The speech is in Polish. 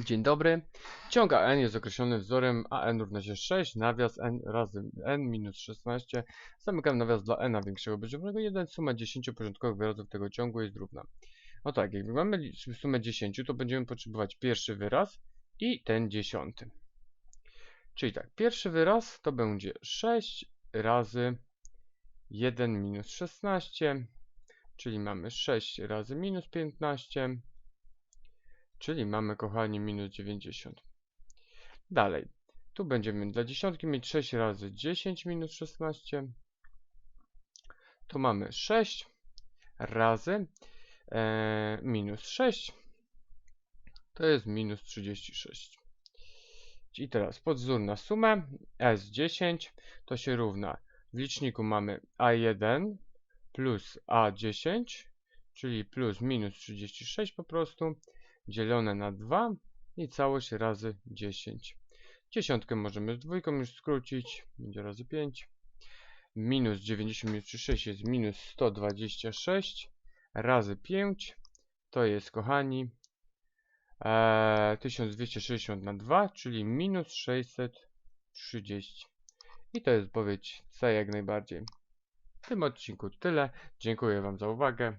Dzień dobry. Ciąg AN jest określony wzorem AN równa się 6, nawias N razy N minus 16. Zamykam nawias dla N większego bądź równego 1. Suma 10 porządkowych wyrazów tego ciągu jest równa. No tak, jak mamy sumę 10, to będziemy potrzebować pierwszy wyraz i ten dziesiąty. Czyli tak, pierwszy wyraz to będzie 6 razy 1 minus 16, czyli mamy 6 razy minus 15, czyli mamy, kochani, minus 90. Dalej, tu będziemy dla dziesiątki mieć 6 razy 10 minus 16. Tu mamy 6 razy e, minus 6. To jest minus 36. I teraz podwzór na sumę S10 to się równa. W liczniku mamy A1 plus A10, czyli plus minus 36 po prostu, dzielone na 2 i całość razy 10. Dziesiątkę możemy z dwójką już skrócić, będzie razy 5. Minus 90 minus 36 jest minus 126 razy 5 to jest, kochani, e, 1260 na 2, czyli minus 630. I to jest odpowiedź C jak najbardziej. W tym odcinku tyle. Dziękuję Wam za uwagę.